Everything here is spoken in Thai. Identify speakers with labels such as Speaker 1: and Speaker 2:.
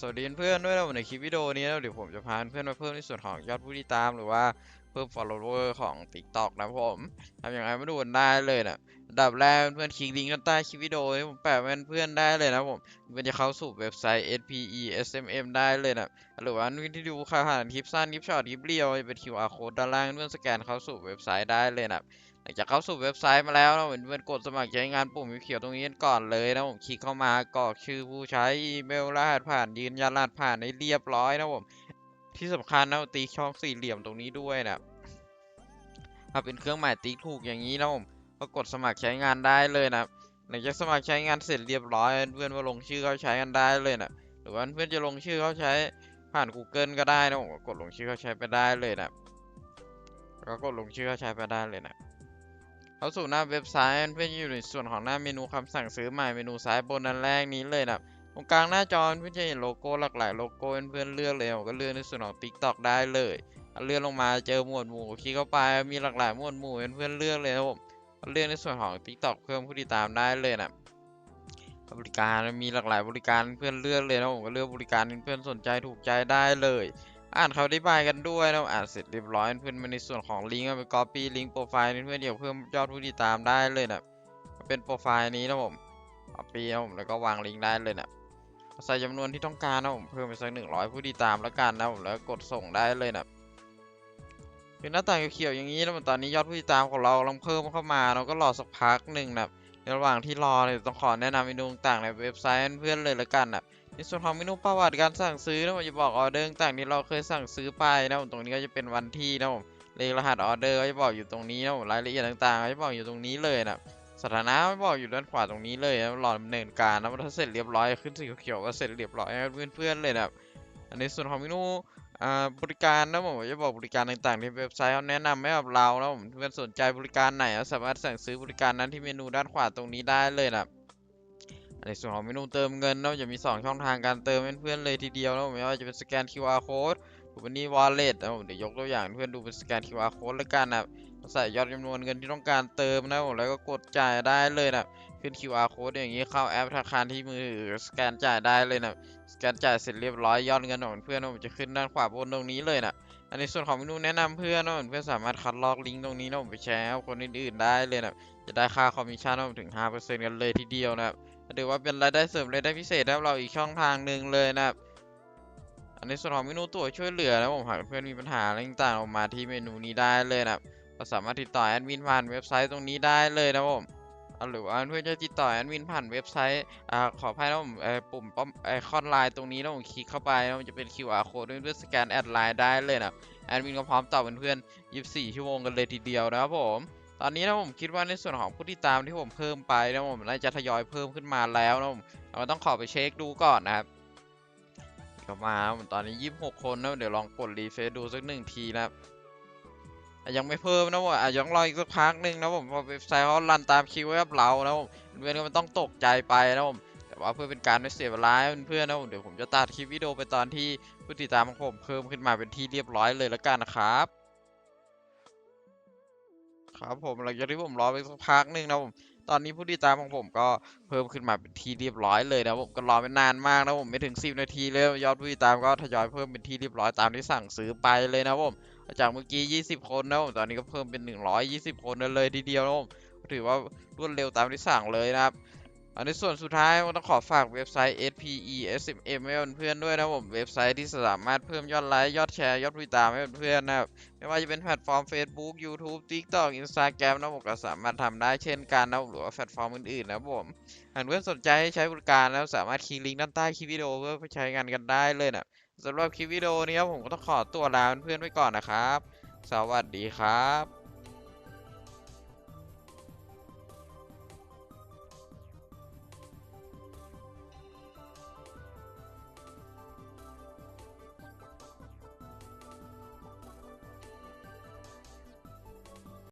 Speaker 1: สวัสดีเพื่อนๆด้วยนะในคลิปวิดีโอนี้นะเดี๋ยวผมจะพาเพื่อนมาเพิ่มในส่วนของยอดผู้ติดตามหรือว่า เพิ่ม follower ของ TikTok นะผมทำอย่างไรมาดูกันได้เลยนะดับแรกเพื่อนคลิกลิงก์ด้านใต้คลิปวิดีโอที่ผมแปะเพื่อนได้เลยนะผมเพื่อนจะเข้าสู่เว็บไซต์ SPE SMM ได้เลยนะหรือว่าเพื่อนที่ดูข่าวผ่านคลิปสั้นคลิปช็อตคลิปเรียวเป็น QR code ด้านล่างเพื่อนสแกนเข้าสู่เว็บไซต์ได้เลยนะหลังจากเข้าสู่เว็บไซต์มาแล้วนะเพื่อนกดสมัครใช้งานปุ่มเขียวตรงนี้ก่อนเลยนะผมคลิกเข้ามากรอกชื่อผู้ใช้อีเมลรหัสผ่านยืนยันรหัสผ่านให้เรียบร้อยนะผม ที่สำคัญนะตีช่องสี่เหลี่ยมตรงนี้ด้วยนะถ้าเป็นเครื่องหมายติ๊กถูกอย่างนี้นะผมก็กดสมัครใช้งานได้เลยนะหลังจากสมัครใช้งานเสร็จเรียบร้อย เพื่อนๆว่าลงชื่อเข้าใช้กันได้เลยนะหรือว่าเพื่อนจะลงชื่อเข้าใช้ผ่าน Google ก็ได้นะผมก็กดลงชื่อเข้าใช้ไปได้เลยนะก็กดลงชื่อเข้าใช้ไปได้เลยนะเข้าสู่หน้าเว็บไซต์เพื่อนอยู่ในส่วนของหน้าเมนูคำสั่งซื้อใหม่เมนูซ้ายบนอันแรกนี้เลยนะ ตรงกลางหน้าจอเพื่อนจะเห็นโลโก้หลากหลายโลโก้เพื่อนเลือกเลยผมก็เลือกในส่วนของ TikTok ได้เลยอะเลื่อนลงมาเจอหมวดหมู่คลิกเข้าไปมีหลากหลายหมวดหมู่เพื่อนเลือกเลยครับผมก็เลือกในส่วนของ TikTok เพิ่มผู้ติดตามได้เลยนะบริการมีหลากหลายบริการเพื่อนเลือกเลยนะผมก็เลือกบริการเพื่อนสนใจถูกใจได้เลย อ่านเขาอธิบายกันด้วยนะอ่านเสร็จเรียบร้อยเพื่อนมาในส่วนของลิงก์เอาไป copy ลิงก์โปรไฟล์เพื่อนเดี๋ยวเพิ่มยอดผู้ติดตามได้เลยนะเป็นโปรไฟล์นี้นะผม copy นะผมแล้วก็วางลิงก์ได้เลยนะ ใส่จำนวนที่ต้องการนะผมเพิ่มไปสักหนึ่งร้อยผู้ติดตามแล้วกันนะผมแล้วกดส่งได้เลยนะคือหน้าต่างเขียวๆอย่างนี้นะผมตอนนี้ยอดผู้ติดตามของเรากำลังเพิ่มเข้ามาเราก็รอสักพักหนึ่งนะในระหว่างที่รอเนี่ยต้องขอแนะนำเมนูต่างในเว็บไซต์ให้เพื่อนเลยละกันนะในส่วนของเมนูประวัติการสั่งซื้อนะผมจะบอกออเดอร์ต่างที่เราเคยสั่งซื้อไปนะผมตรงนี้ก็จะเป็นวันที่นะผมเลขรหัสออเดอร์ก็จะบอกอยู่ตรงนี้นะผมรายละเอียดต่างๆก็จะบอกอยู่ตรงนี้เลยนะ สถานะก็บอกอยู่ด้านขวาตรงนี้เลยนะรอดำเนินการนะถ้าเสร็จเรียบร้อยขึ้นสีเขียวก็เสร็จเรียบร้อยให้เพื่อนๆเลยนะอันในส่วนของเมนูบริการนะผมจะบอกบริการต่างๆที่เว็บไซต์เขาแนะนำให้กับเรานะผมเพื่อนสนใจบริการไหนสามารถสั่งซื้อบริการนั้นที่เมนูด้านขวาตรงนี้ได้เลยนะในส่วนของเมนูเติมเงินเนาะจะมี 2 ช่องทางการเติมเพื่อนๆเลยทีเดียวนะไม่ว่าจะเป็นสแกน QR code ว่านี่ wallet นะผมเดี๋ยวยกตัวอย่างเพื่อนดูเป็นสแกน QR code แล้วกันนะใส่ยอดจำนวนเงินที่ต้องการเติมนะผมแล้วก็กดจ่ายได้เลยนะขึ้น QR code อย่างนี้เข้าแอปธนาคารที่มือถือสแกนจ่ายได้เลยนะสแกนจ่ายเสร็จเรียบร้อยยอดเงินของเพื่อนผมจะขึ้นด้านขวาบนตรงนี้เลยนะอันในส่วนของเมนูแนะนำเพื่อนนะเพื่อนสามารถคัดลอกลิงก์ตรงนี้นะผมไปแชร์ให้คนอื่นๆได้เลยนะจะได้ค่าคอมมิชชั่นนะถึง 5%กันเลยทีเดียวนะครับถือว่าเป็นรายได้เสริมรายได้พิเศษนะครับเราอีกช่องทางหนึ่งเลยนะครับ ในส่วนของเมนูตัวช่วยเหลือนะผมหากเพื่อนมีปัญหาอะไรต่างๆออกมาที่เมนูนี้ได้เลยนะครับก็สามารถติดต่อแอดมินผ่านเว็บไซต์ตรงนี้ได้เลยนะผมหรือว่าเพื่อนจะติดต่อแอดมินผ่านเว็บไซต์อขออภัยนะผมปุ่มป้อมไอคอนไลน์ตรงนี้นะผมคลิกเข้าไปนะมันจะเป็น QR code เพื่อนสแกนแอดไลน์ได้เลยนะแอดมินก็พร้อมตอบเพื่อน24ชั่วโมงกันเลยทีเดียวนะครับผมตอนนี้นะผมคิดว่าในส่วนของผู้ติดตามที่ผมเพิ่มไปนะผมน่าจะทยอยเพิ่มขึ้นมาแล้วนะผมเราต้องขอไปเช็คดูก่อนนะครับ กลับมาผมตอนนี้26คนนะเดี๋ยวลองกดรีเฟซดูสักหนึ่งทีนะครับยังไม่เพิ่มนะผมอะยังรออีกสักพักหนึ่งนะผมพราะเว็บไซต์เขารันตามคิวไว้กับเรานะผมเพื่อนก็ไม่ต้องตกใจไปนะผมแต่ว่าเพื่อเป็นการไม่เสียเวลาเพื่อนๆนะผมเดี๋ยวผมจะตัดคลิปวิดีโอไปตอนที่ผู้ติดตามของผมเพิ่มขึ้นมาเป็นที่เรียบร้อยเลยแล้วกันนะครับครับผมหลังจากที่ผมรอไปสักพักหนึ่งนะผม ตอนนี้ผู้ติดตามของผมก็เพิ่มขึ้นมาเป็นที่เรียบร้อยเลยนะผมก็รอไปนานมากนะผมไม่ถึง 10 นาทีเลยยอดผู้ติดตามก็ทยอยเพิ่มเป็นที่เรียบร้อยตามที่สั่งซื้อไปเลยนะผมจากเมื่อกี้ 20 คนนะผมตอนนี้ก็เพิ่มเป็น 120 คนเลยทีเดียวนะผมถือว่ารวดเร็วตามที่สั่งเลยนะครับ อันในส่วนสุดท้ายผมต้องขอฝากเว็บไซต์ SPE SMM ไว้เพื่อนๆด้วยนะผมเว็บไซต์ที่สามารถเพิ่มยอดไลค์ยอดแชร์ยอดติดตามให้เพื่อนๆนะครับไม่ว่าจะเป็นแพลตฟอร์ม Facebook YouTube TikTok Instagram นะผมก็สามารถทำได้เช่นกันนะหรือว่าแพลตฟอร์มอื่นๆนะผมหากเพื่อนสนใจให้ใช้บริการแล้วสามารถคลิกลิงก์ด้านใต้คลิปวิดีโอเพื่อไปใช้งานกันได้เลยนะสำหรับคลิปวิดีโอนี้ผมก็ต้องขอตัวลาเพื่อนๆไว้ก่อนนะครับ สวัสดีครับ